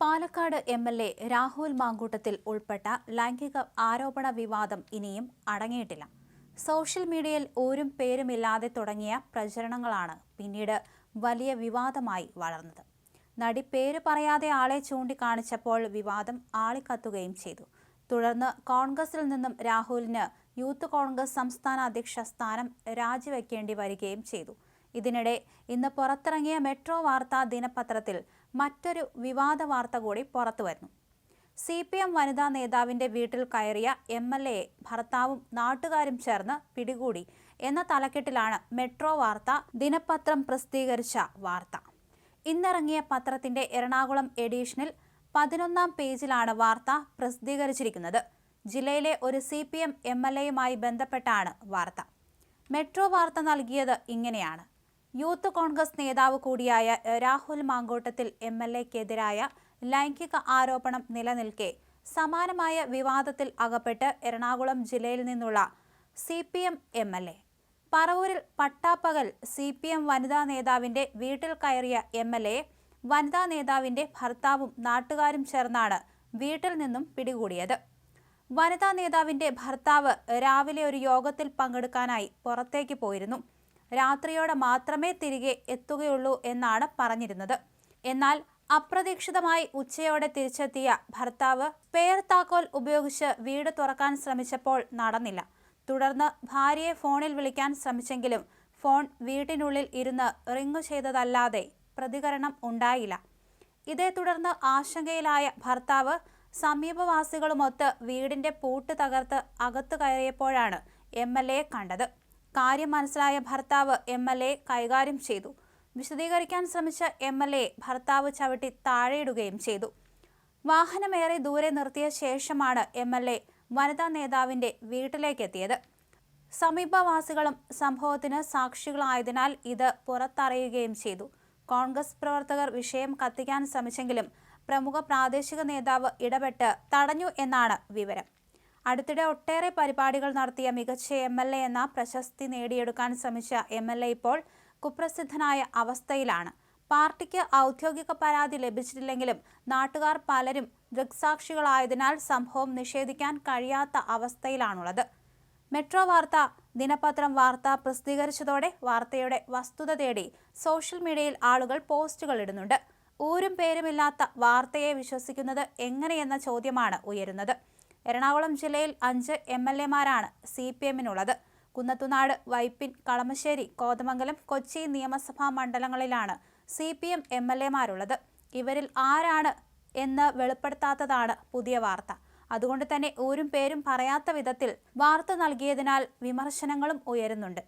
Palakkad M L A Rahul Mankoottathil ഉൾപ്പെട്ട ലൈംഗിക ആരോപണ വിവാദം ഇനിയും അടങ്ങിയിട്ടില്ല. സോഷ്യൽ മീഡിയയിൽ ഒരും പേരുമില്ലാതെ തുടങ്ങിയ പ്രചരണങ്ങളാണ് പിന്നീട് വലിയ വിവാദമായി വളർന്നത്. നടി പേര് പറയാതെ ആളെ ചൂണ്ടിക്കാണിച്ചപ്പോൾ വിവാദം ആളിക്കത്തുകയും ചെയ്തു. തുടർന്ന് കോൺഗ്രസിൽ നിന്നും രാഹുലിന് യൂത്ത് കോൺഗ്രസ് സംസ്ഥാന അധ്യക്ഷ സ്ഥാനം രാജിവെക്കേണ്ടി വരികയും ചെയ്തു. ഇതിനിടെ ഇന്ന് പുറത്തിറങ്ങിയ മെട്രോ വാർത്താ ദിനപത്രത്തിൽ മറ്റൊരു വിവാദ വാർത്ത കൂടി പുറത്തു വരുന്നു. സി പി എം വനിതാ നേതാവിന്റെ വീട്ടിൽ കയറിയ എം എൽ എയെ ഭർത്താവും നാട്ടുകാരും ചേർന്ന് പിടികൂടി. എന്ന തലക്കെട്ടിലാണ് മെട്രോ വാർത്ത ദിനപത്രം പ്രസിദ്ധീകരിച്ച വാർത്ത. ഇന്നിറങ്ങിയ പത്രത്തിന്റെ എറണാകുളം എഡീഷനിൽ പതിനൊന്നാം പേജിലാണ് വാർത്ത പ്രസിദ്ധീകരിച്ചിരിക്കുന്നത്. ജില്ലയിലെ ഒരു C P M M L എയുമായി ബന്ധപ്പെട്ടാണ് വാർത്ത. മെട്രോ വാർത്ത നൽകിയത് ഇങ്ങനെയാണ്. യൂത്ത് കോൺഗ്രസ് നേതാവ് കൂടിയായ രാഹുൽ മാങ്കോട്ടത്തിൽ എം എൽ എക്കെതിരായ ലൈംഗിക ആരോപണം നിലനിൽക്കെ സമാനമായ വിവാദത്തിൽ അകപ്പെട്ട് എറണാകുളം ജില്ലയിൽ നിന്നുള്ള C P M M L A. പറവൂരിൽ പട്ടാപ്പകൽ സി പി എം വനിതാ നേതാവിന്റെ വീട്ടിൽ കയറിയ എം എൽ എ വനിതാ നേതാവിന്റെ ഭർത്താവും നാട്ടുകാരും ചേർന്നാണ് വീട്ടിൽ നിന്നും പിടികൂടിയത്. വനിതാ നേതാവിന്റെ ഭർത്താവ് രാവിലെ ഒരു യോഗത്തിൽ പങ്കെടുക്കാനായി പുറത്തേക്ക് പോയിരുന്നു. രാത്രിയോടെ മാത്രമേ തിരികെ എത്തുകയുള്ളൂ എന്നാണ് പറഞ്ഞിരുന്നത്. എന്നാൽ അപ്രതീക്ഷിതമായി ഉച്ചയോടെ തിരിച്ചെത്തിയ ഭർത്താവ് സ്പെയർ താക്കോൽ ഉപയോഗിച്ച് വീട് തുറക്കാൻ ശ്രമിച്ചപ്പോൾ നടന്നില്ല. തുടർന്ന് ഭാര്യയെ ഫോണിൽ വിളിക്കാൻ ശ്രമിച്ചെങ്കിലും ഫോൺ വീട്ടിനുള്ളിൽ ഇരുന്ന് റിങ് ചെയ്തതല്ലാതെ പ്രതികരണം ഉണ്ടായില്ല. ഇതേ തുടർന്ന് ആശങ്കയിലായ ഭർത്താവ് സമീപവാസികളുമൊത്ത് വീടിന്റെ പൂട്ട് തകർത്ത് അകത്തു കയറിയപ്പോഴാണ് എം എൽ എ കണ്ടത്. കാര്യം മനസ്സിലായ ഭർത്താവ് എം എൽ എ കൈകാര്യം ചെയ്തു. വിശദീകരിക്കാൻ ശ്രമിച്ച എം എൽ എ ഭർത്താവ് ചവിട്ടി താഴെയിടുകയും ചെയ്തു. വാഹനമേറെ ദൂരെ നിർത്തിയ ശേഷമാണ് എം എൽ എ വനിതാ നേതാവിന്റെ വീട്ടിലേക്കെത്തിയത്. സമീപവാസികളും സംഭവത്തിന് സാക്ഷികളായതിനാൽ ഇത് പുറത്തറിയുകയും ചെയ്തു. കോൺഗ്രസ് പ്രവർത്തകർ വിഷയം കത്തിക്കാൻ ശ്രമിച്ചെങ്കിലും പ്രമുഖ പ്രാദേശിക നേതാവ് ഇടപെട്ട് തടഞ്ഞു എന്നാണ് വിവരം. അടുത്തിടെ ഒട്ടേറെ പരിപാടികൾ നടത്തിയ മികച്ച എം എൽ എ എന്ന പ്രശസ്തി നേടിയെടുക്കാൻ ശ്രമിച്ച എം എൽ എ ഇപ്പോൾ കുപ്രസിദ്ധനായ അവസ്ഥയിലാണ്. പാർട്ടിക്ക് ഔദ്യോഗിക പരാതി ലഭിച്ചിട്ടില്ലെങ്കിലും നാട്ടുകാർ പലരും ദൃക്സാക്ഷികളായതിനാൽ സംഭവം നിഷേധിക്കാൻ കഴിയാത്ത അവസ്ഥയിലാണുള്ളത്. മെട്രോ വാർത്ത ദിനപത്രം വാർത്ത പ്രസിദ്ധീകരിച്ചതോടെ വാർത്തയുടെ വസ്തുത തേടി സോഷ്യൽ മീഡിയയിൽ ആളുകൾ പോസ്റ്റുകൾ ഇടുന്നുണ്ട്. ഊരും പേരുമില്ലാത്ത വാർത്തയെ വിശ്വസിക്കുന്നത് എങ്ങനെയെന്ന ചോദ്യമാണ് ഉയരുന്നത്. എറണാകുളം ജില്ലയിൽ അഞ്ച് എം എൽ എമാരാണ് സി പി എമ്മിനുള്ളത്. കുന്നത്തുനാട് വൈപ്പിൻ കളമശ്ശേരി കോതമംഗലം കൊച്ചി നിയമസഭാ മണ്ഡലങ്ങളിലാണ് C P M M L എമാരുള്ളത്. ഇവരിൽ ആരാണ് എന്ന് വെളിപ്പെടുത്താത്തതാണ് പുതിയ വാർത്ത. അതുകൊണ്ട് തന്നെ ഊരും പേരും പറയാത്ത വിധത്തിൽ വാർത്ത നൽകിയതിനാൽ വിമർശനങ്ങളും ഉയരുന്നുണ്ട്.